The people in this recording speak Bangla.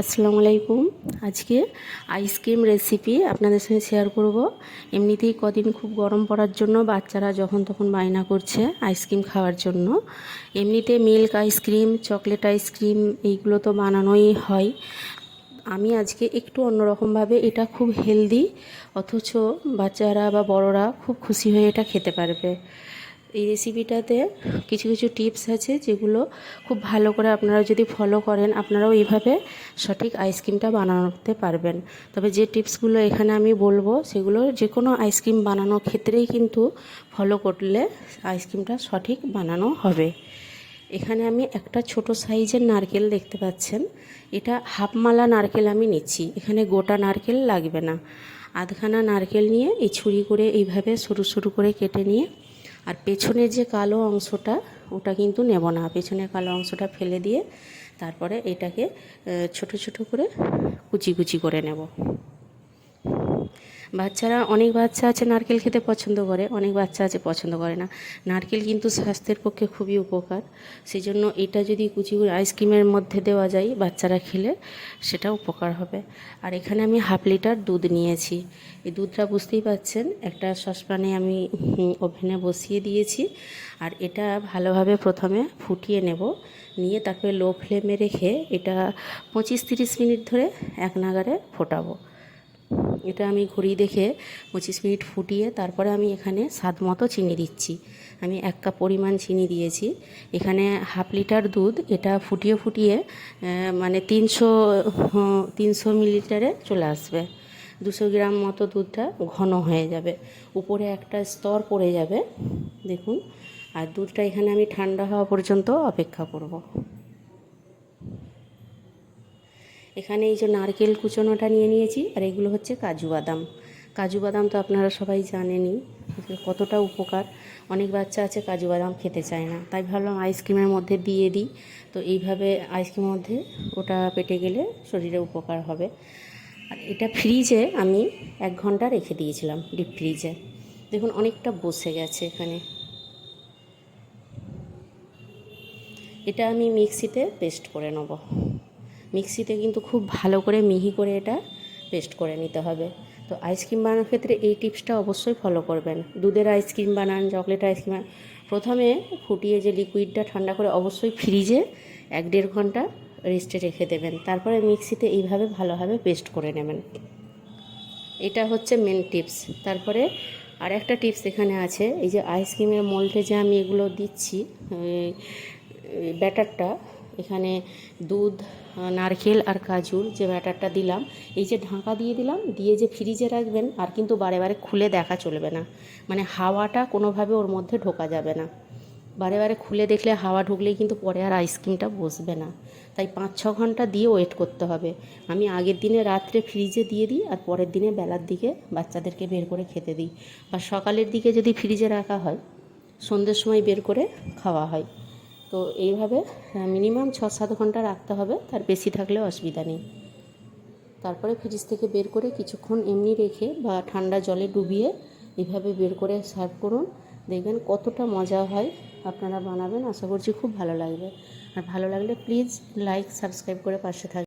আসসালামু আলাইকুম। আজকে আইসক্রিম রেসিপি আপনাদের সঙ্গে শেয়ার করব। এমনিতেই কদিন খুব গরম পড়ার জন্য বাচ্চারা যখন তখন বায়না করছে আইসক্রিম খাওয়ার জন্য। এমনিতে মিল্ক আইসক্রিম চকলেট আইসক্রিম এইগুলো তো বানানোই হয়। আমি আজকে একটু অন্যরকমভাবে এটা খুব হেলদি অথচ বাচ্চারা বা বড়রা খুব খুশি হয়ে এটা খেতে পারবে। এই রেসিপিটাতে কিছু কিছু টিপস আছে যেগুলো খুব ভালো করে আপনারা যদি ফলো করেন, আপনারাও এইভাবে সঠিক আইসক্রিমটা বানাতে পারবেন। তবে যে টিপসগুলো এখানে আমি বলব, সেগুলো যে কোনো আইসক্রিম বানানোর ক্ষেত্রেই কিন্তু ফলো করলে আইসক্রিমটা সঠিক বানানো হবে। এখানে আমি একটা ছোট সাইজের নারকেল দেখতে পাচ্ছেন। এটা হাফমালা নারকেল আমি নিচ্ছি। এখানে গোটা নারকেল লাগবে না। আধখানা নারকেল নিয়ে এই ছুরি করে এইভাবে সরু সরু করে কেটে নিয়ে আর পেছনের যে কালো অংশটা, ওটা কিন্তু নেব না। পেছনের কালো অংশটা ফেলে দিয়ে তারপরে এটাকে ছোট ছোট করে কুচি কুচি করে নেব। বাচ্চারা, অনেক বাচ্চা আছে নারকেল খেতে পছন্দ করে, অনেক বাচ্চা আছে পছন্দ করে না। নারকেল কিন্তু স্বাস্থ্যের পক্ষে খুবই উপকার। সেই জন্য এটা যদি কুচি করে আইসক্রিমের মধ্যে দেওয়া যায় বাচ্চারা খেলে সেটা উপকার হবে। আর এখানে আমি হাফ লিটার দুধ নিয়েছি। এই দুধটা বুঝতেই পাচ্ছেন, একটা সসপ্যানে আমি ওভেনে বসিয়ে দিয়েছি। আর এটা ভালোভাবে প্রথমে ফুটিয়ে নেব। নিয়ে তারপরে লো ফ্লেমে রেখে এটা পঁচিশ তিরিশ মিনিট ধরে এক নাগারে ফোটাবো। এটা আমি ঘড়ি দেখে পঁচিশ মিনিট ফুটিয়ে তারপরে আমি এখানে স্বাদ মতো চিনি দিচ্ছি। আমি এক কাপ পরিমাণ চিনি দিয়েছি। এখানে হাফ লিটার দুধ, এটা ফুটিয়ে ফুটিয়ে মানে তিনশো তিনশো মিলিটারে চলে আসবে। দুশো গ্রাম মতো দুধটা ঘন হয়ে যাবে। উপরে একটা স্তর পড়ে যাবে, দেখুন। আর দুধটা এখানে আমি ঠান্ডা হওয়া পর্যন্ত অপেক্ষা করব। এখানে এই যে নারকেল কুচনোটা নিয়ে নিয়েছি, আর এগুলো হচ্ছে কাজু বাদাম। কাজু বাদাম তো আপনারা সবাই জানেনই কতটা উপকার। অনেক বাচ্চা আছে কাজু বাদাম খেতে চায় না। তাই ভাবলাম আইসক্রিমের মধ্যে দিয়ে দিই। তো এইভাবে আইসক্রিমের মধ্যে ওটা পেটে গেলে শরীরে উপকার হবে। আর এটা ফ্রিজে আমি এক ঘণ্টা রেখে দিয়েছিলাম ডিপ ফ্রিজে। দেখুন, অনেকটা বসে গেছে এখানে। এটা আমি মিক্সিতে পেস্ট করে নেব। মিক্সিতে কিন্তু খুব ভালো করে মিহি করে এটা পেস্ট করে নিতে হবে। তো আইসক্রিম বানানোর ক্ষেত্রে এই টিপসটা অবশ্যই ফলো করবেন। দুধের আইসক্রিম বানান চকলেট আইসক্রিম প্রথমে ফুটিয়ে যে লিকুইডটা ঠান্ডা করে অবশ্যই ফ্রিজে এক দেড় ঘণ্টা রেস্টে রেখে দেবেন। তারপরে মিক্সিতে এইভাবে ভালোভাবে পেস্ট করে নেবেন। এটা হচ্ছে মেন টিপস তারপরে আর একটা টিপস এখানে আছে। এই যে আইসক্রিমের মোল্ডে যে আমি এগুলো দিচ্ছি ব্যাটারটা এখানে দুধ নারকেল আর কাজুর যে ব্যাটারটা দিলাম, এই যে ঢাকা দিয়ে দিলাম, দিয়ে যে ফ্রিজে রাখবেন, আর কিন্তু বারে বারে খুলে দেখা চলবে না। মানে হাওয়াটা কোনোভাবে ওর মধ্যে ঢোকা যাবে না। বারে বারে খুলে দেখলে হাওয়া ঢুকলেই কিন্তু পরে আর আইসক্রিমটা বসবে না। তাই পাঁচ, ছ ঘণ্টা দিয়ে ওয়েট করতে হবে। আমি আগের দিনে রাত্রে ফ্রিজে দিয়ে দিই, আর পরের দিনে বেলার দিকে বাচ্চাদেরকে বের করে খেতে দিই। বা সকালের দিকে যদি ফ্রিজে রাখা হয়, সন্ধ্যের সময় বের করে খাওয়া হয়। তো এইভাবে মিনিমাম ছ সাত ঘণ্টা রাখতে হবে, তার বেশি থাকলে অসুবিধা নেই। তারপরে ফ্রিজ থেকে বের করে কিছুক্ষণ এমনি রেখে বা ঠান্ডা জলে ডুবিয়ে এভাবে বের করে সার্ভ করুন। দেখবেন কতটা মজা হয় আপনারা বানাবেন, আশা করছি খুব ভালো লাগবে। আর ভালো লাগলে প্লিজ লাইক সাবস্ক্রাইব করে পাশে থাকবেন